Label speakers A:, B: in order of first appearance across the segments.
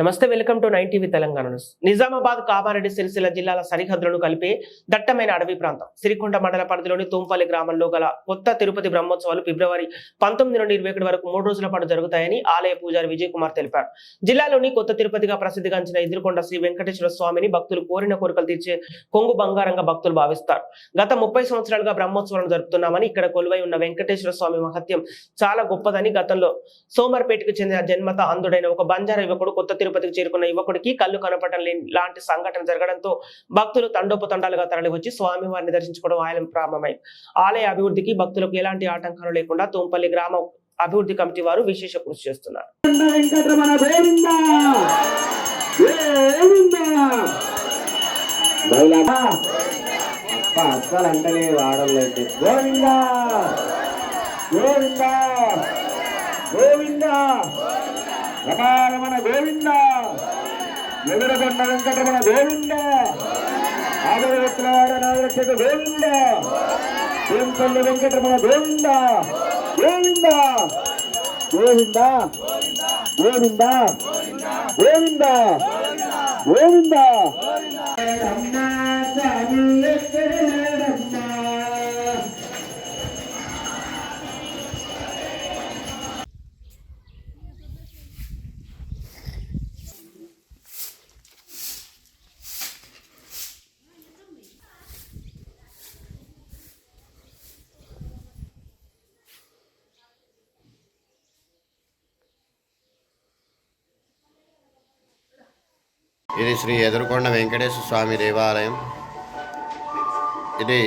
A: Namaste welcome to nine TV Telangana news. Nizamabad Kamareddy Sircilla జిల్లాల సరిహద్దులను కలిపే దట్టమైన అడవి ప్రాంతం. సిరికొండ మండల పరిధిలోని తుంపల్లి గ్రామంలో గల కొత్త తిరుపతి బ్రహ్మోత్సవాలు ఫిబ్రవరి పంతొమ్మిది నుండి ఇరవై ఒకటి వరకు మూడు రోజుల పాటు జరుగుతాయని ఆలయ పూజారి విజయ్ కుమార్ తెలిపారు. జిల్లాలోని కొత్త తిరుపతిగా ప్రసిద్ధిగాంచిన ఎదురుకొండ శ్రీ వెంకటేశ్వర స్వామిని భక్తులు కోరిన కోరికలు తీర్చే కొంగు బంగారంగా భక్తులు భావిస్తారు. గత ముప్పై సంవత్సరాలుగా బ్రహ్మోత్సవాలను జరుపుతున్నామని ఇక్కడ కొలువై ఉన్న వెంకటేశ్వర స్వామి మహత్యం చాలా గొప్పదని గతంలో సోమర్పేటకు చెందిన జన్మత అందుడైన ఒక బంజారా యువకుడు కొత్త తిరుపతికి చేరుకున్న యువకుడికి కళ్ళు కనపడటం లేని లాంటి సంఘటన జరగడంతో భక్తులు తండోపతండాలుగా తరలివచ్చి స్వామివారిని దర్శించుకోవడం ఆలయం ప్రారంభమైంది. ఆలయ అభివృద్ధికి భక్తులకు ఎలాంటి ఆటంకాలు లేకుండా తుంపల్లి గ్రామ అభివృద్ధి కమిటీ వారు విశేష కృషి చేస్తున్నారు.
B: వెంకటరమణ గోవింద. రమారమణ గోవింద. ఎదురగొండ వెంకటరమణ గోవింద. ఆదరవత్రవాడ నాగరక్షక గోవింద. వేంపల్లి వెంకటరమణ గోవింద. గోవింద. గోవింద. గోవింద. గోవింద. గోవింద. రమ్మా స్వామి
C: ఇది శ్రీ ఎదురుకొండ వెంకటేశ్వర స్వామి దేవాలయం. ఇది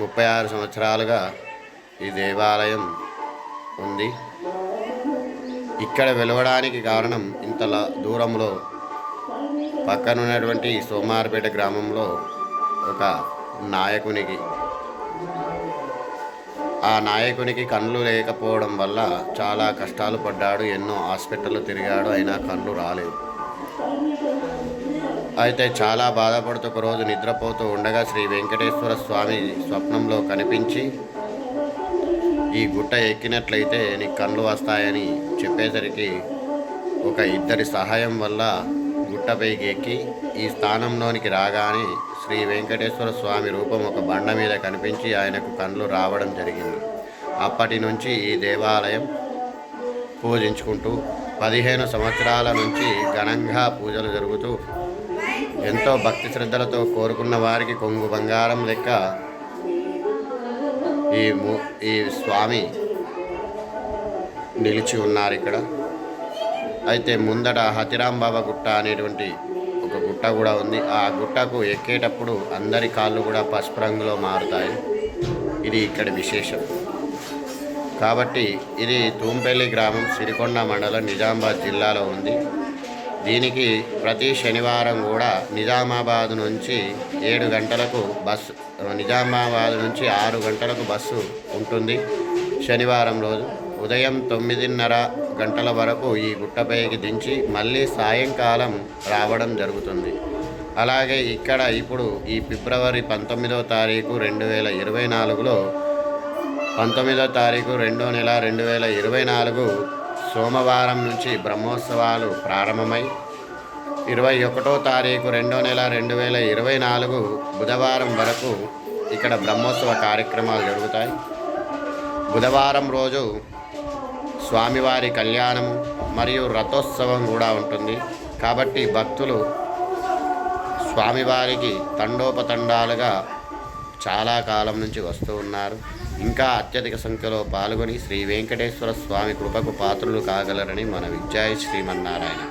C: ముప్పై ఆరు సంవత్సరాలుగా ఈ దేవాలయం ఉంది. ఇక్కడ వెలవడానికి కారణం ఇంత దూరంలో పక్కనున్నటువంటి సోమారపేట గ్రామంలో ఒక నాయకునికి. ఆ నాయకునికి కళ్ళు లేకపోవడం వల్ల చాలా కష్టాలు పడ్డాడు ఎన్నో హాస్పిటల్ తిరిగాడు అయినా కళ్ళు రాలేదు. అయితే చాలా బాధపడుతూ ఒక రోజు నిద్రపోతూ ఉండగా శ్రీ వెంకటేశ్వర స్వామి స్వప్నంలో కనిపించి ఈ గుట్ట ఎక్కినట్లయితే నీకు కళ్ళు వస్తాయని చెప్పేసరికి ఒక ఇద్దరి సహాయం వల్ల గుట్టపైకి ఎక్కి ఈ స్థానంలోనికి రాగానే శ్రీ వెంకటేశ్వర స్వామి రూపం ఒక బండ మీద కనిపించి ఆయనకు కళ్ళు రావడం జరిగింది. అప్పటి నుంచి ఈ దేవాలయం పూజించుకుంటూ పదిహేను సంవత్సరాల నుంచి ఘనంగా పూజలు జరుగుతూ ఎంతో భక్తి శ్రద్ధలతో కోరుకున్న వారికి కొంగు బంగారం లెక్క ఈ ము- ఈ స్వామి నిలిచి ఉన్నారు ఇక్కడ. అయితే ముందట హతిరాంబాబా గుట్ట అనేటువంటి ఒక గుట్ట కూడా ఉంది. ఆ గుట్టకు ఎక్కేటప్పుడు అందరి కాళ్ళు కూడా పసుపు రంగులో మారుతాయి. ఇది ఇక్కడ విశేషం. కాబట్టి ఇది తూంపల్లి గ్రామం సిరికొండ మండలం నిజామాబాద్ జిల్లాలో ఉంది. దీనికి ప్రతి శనివారం కూడా నిజామాబాద్ నుంచి ఏడు గంటలకు బస్సు నిజామాబాద్ నుంచి ఆరు గంటలకు బస్సు ఉంటుంది శనివారం రోజు. ఉదయం తొమ్మిదిన్నర గంటల వరకు ఈ గుట్టపైకి దించి మళ్ళీ సాయంకాలం రావడం జరుగుతుంది. అలాగే ఇక్కడ ఇప్పుడు ఈ ఫిబ్రవరి పంతొమ్మిదవ తారీఖు రెండు వేల ఇరవై నాలుగులో పంతొమ్మిదో తారీఖు రెండో నెల రెండు వేల ఇరవై నాలుగు సోమవారం నుంచి బ్రహ్మోత్సవాలు ప్రారంభమై ఇరవై ఒకటో తారీఖు రెండో నెల రెండు వేల ఇరవై నాలుగు బుధవారం వరకు ఇక్కడ బ్రహ్మోత్సవ కార్యక్రమాలు జరుగుతాయి. బుధవారం రోజు స్వామివారి కళ్యాణము మరియు రథోత్సవం కూడా ఉంటుంది. కాబట్టి భక్తులు స్వామివారికి తండోపతండాలుగా చాలా కాలం నుంచి వస్తూ ఉన్నారు. ఇంకా అత్యధిక సంఖ్యలో పాల్గొని శ్రీ వెంకటేశ్వర స్వామి కృపకు పాత్రులు కాగలరని మన విద్యాయ శ్రీమన్నారాయణ.